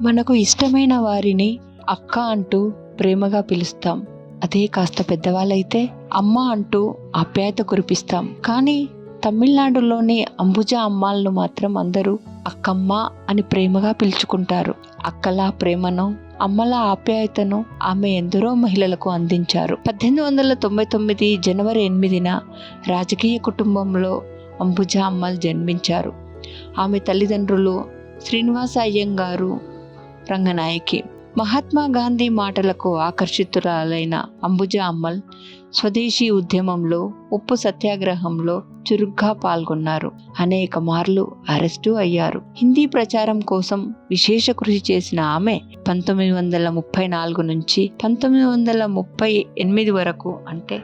మనకు ఇష్టమైన వారిని అక్క అంటూ ప్రేమగా పిలుస్తాం. అదే కాస్త పెద్దవాళ్ళైతే అమ్మ అంటూ ఆప్యాయత కురిపిస్తాం. కానీ తమిళనాడులోని అంబుజా అమ్మాలను మాత్రం అందరూ అక్కమ్మ అని ప్రేమగా పిలుచుకుంటారు. అక్కల ప్రేమను అమ్మల ఆప్యాయతను ఆమె ఎందరో మహిళలకు అందించారు. పద్దెనిమిది వందల తొంభై తొమ్మిది జనవరి ఎనిమిదిన రాజకీయ కుటుంబంలో అంబుజా అమ్మల్ జన్మించారు. ఆమె తల్లిదండ్రులు శ్రీనివాస అయ్యంగారు రంగనాయకి. మహాత్మా గాంధీ మాటలకు ఆకర్షితురాలైన అంబుజా అమ్మల్ స్వదేశీ ఉద్యమంలో ఉప్పు సత్యాగ్రహంలో చురుగ్గా పాల్గొన్నారు. అనేక మార్లు అరెస్టు అయ్యారు. హిందీ ప్రచారం కోసం విశేష కృషి చేసిన ఆమె పంతొమ్మిది వందల ముప్పై నాలుగు నుంచి పంతొమ్మిది వందల ముప్పై ఎనిమిది వరకు అంటే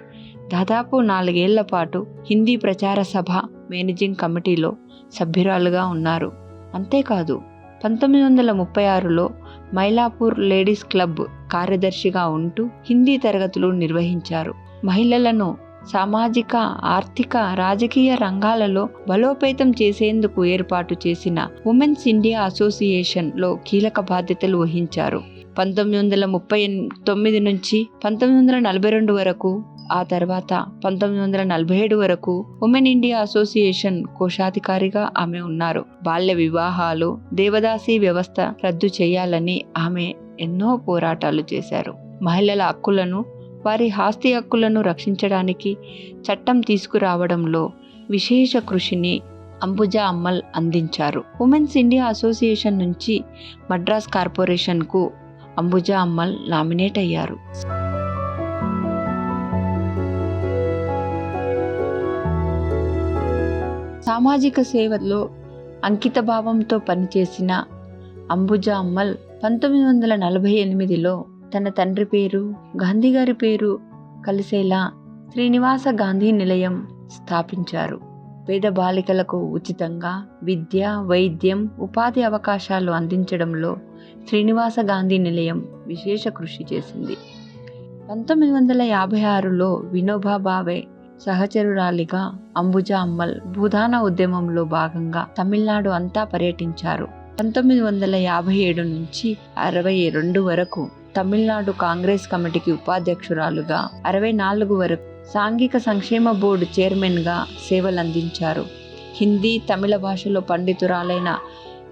దాదాపు నాలుగేళ్ళ పాటు హిందీ ప్రచార సభ మేనేజింగ్ కమిటీలో సభ్యురాలుగా ఉన్నారు. అంతేకాదు పంతొమ్మిది వందల ముప్పై ఆరులో మైలాపూర్ లేడీస్ క్లబ్ కార్యదర్శిగా ఉంటూ హిందీ తరగతులు నిర్వహించారు. మహిళలను సామాజిక ఆర్థిక రాజకీయ రంగాలలో బలోపేతం చేసేందుకు ఏర్పాటు చేసిన ఉమెన్స్ ఇండియా అసోసియేషన్లో కీలక బాధ్యతలు వహించారు. పంతొమ్మిది వందల ముప్పై తొమ్మిది నుంచి పంతొమ్మిది వందల నలభై రెండు వరకు ఆ తర్వాత పంతొమ్మిది వందల నలభై ఏడు వరకు ఉమెన్ ఇండియా అసోసియేషన్ కోశాధికారిగా ఆమె ఉన్నారు. బాల్య వివాహాలు దేవదాసి వ్యవస్థ రద్దు చేయాలని ఆమె ఎన్నో పోరాటాలు చేశారు. మహిళల హక్కులను వారి ఆస్తి హక్కులను రక్షించడానికి చట్టం తీసుకురావడంలో విశేష కృషిని అంబుజా అమ్మల్ అందించారు. ఉమెన్స్ ఇండియా అసోసియేషన్ నుంచి మద్రాస్ కార్పొరేషన్కు అంబుజా అమ్మల్ నామినేట్ అయ్యారు. సామాజిక సేవలో అంకితభావంతో పనిచేసిన అంబుజా అమ్మల్ పంతొమ్మిది వందల నలభై ఎనిమిదిలో తన తండ్రి పేరు గాంధీ గారి పేరు కలిసేలా శ్రీనివాస గాంధీ నిలయం స్థాపించారు. పేద బాలికలకు ఉచితంగా విద్య వైద్యం ఉపాధి అవకాశాలు అందించడంలో శ్రీనివాస గాంధీ నిలయం విశేష కృషి చేసింది. పంతొమ్మిది వందల యాభై ఆరులో వినోబా భావే సహచరురాలిగా అంబుజా అమ్మల్ భూదాన ఉద్యమంలో భాగంగా తమిళనాడు అంతా పర్యటించారు. పంతొమ్మిది వందల యాభై ఏడు నుంచి అరవై రెండు వరకు తమిళనాడు కాంగ్రెస్ కమిటీకి ఉపాధ్యక్షురాలుగా అరవై నాలుగు వరకు సాంఘిక సంక్షేమ బోర్డు చైర్మన్గా సేవలందించారు. హిందీ తమిళ భాషలో పండితురాలైన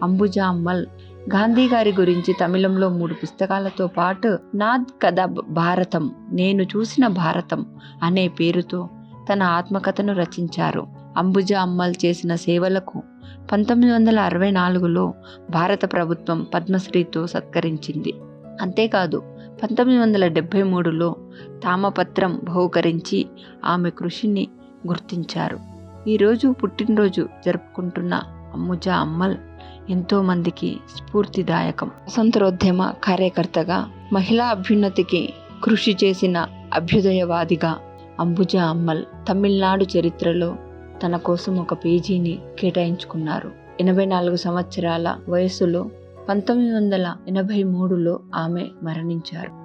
అంబుజా అమ్మల్ గాంధీ గారి గురించి తమిళంలో మూడు పుస్తకాలతో పాటు నాద్ కథ భారతం నేను చూసిన భారతం అనే పేరుతో తన ఆత్మకథను రచించారు. అంబుజా అమ్మల్ చేసిన సేవలకు పంతొమ్మిది వందల అరవై నాలుగులో భారత ప్రభుత్వం పద్మశ్రీతో సత్కరించింది. అంతేకాదు పంతొమ్మిది వందల డెబ్భై మూడులో తామపత్రం బహుకరించి ఆమె కృషిని గుర్తించారు. ఈరోజు పుట్టినరోజు జరుపుకుంటున్న అమ్ముజా అమ్మల్ ఎంతోమందికి స్ఫూర్తిదాయకం. స్వతంత్రోద్యమ కార్యకర్తగా మహిళా అభ్యున్నతికి కృషి చేసిన అభ్యుదయవాదిగా అంబుజా అమ్మల్ తమిళనాడు చరిత్రలో తన కోసం ఒక పేజీని కేటాయించుకున్నారు. ఎనభై నాలుగు సంవత్సరాల వయసులో పంతొమ్మిది వందల ఎనభై మూడులో ఆమె మరణించారు.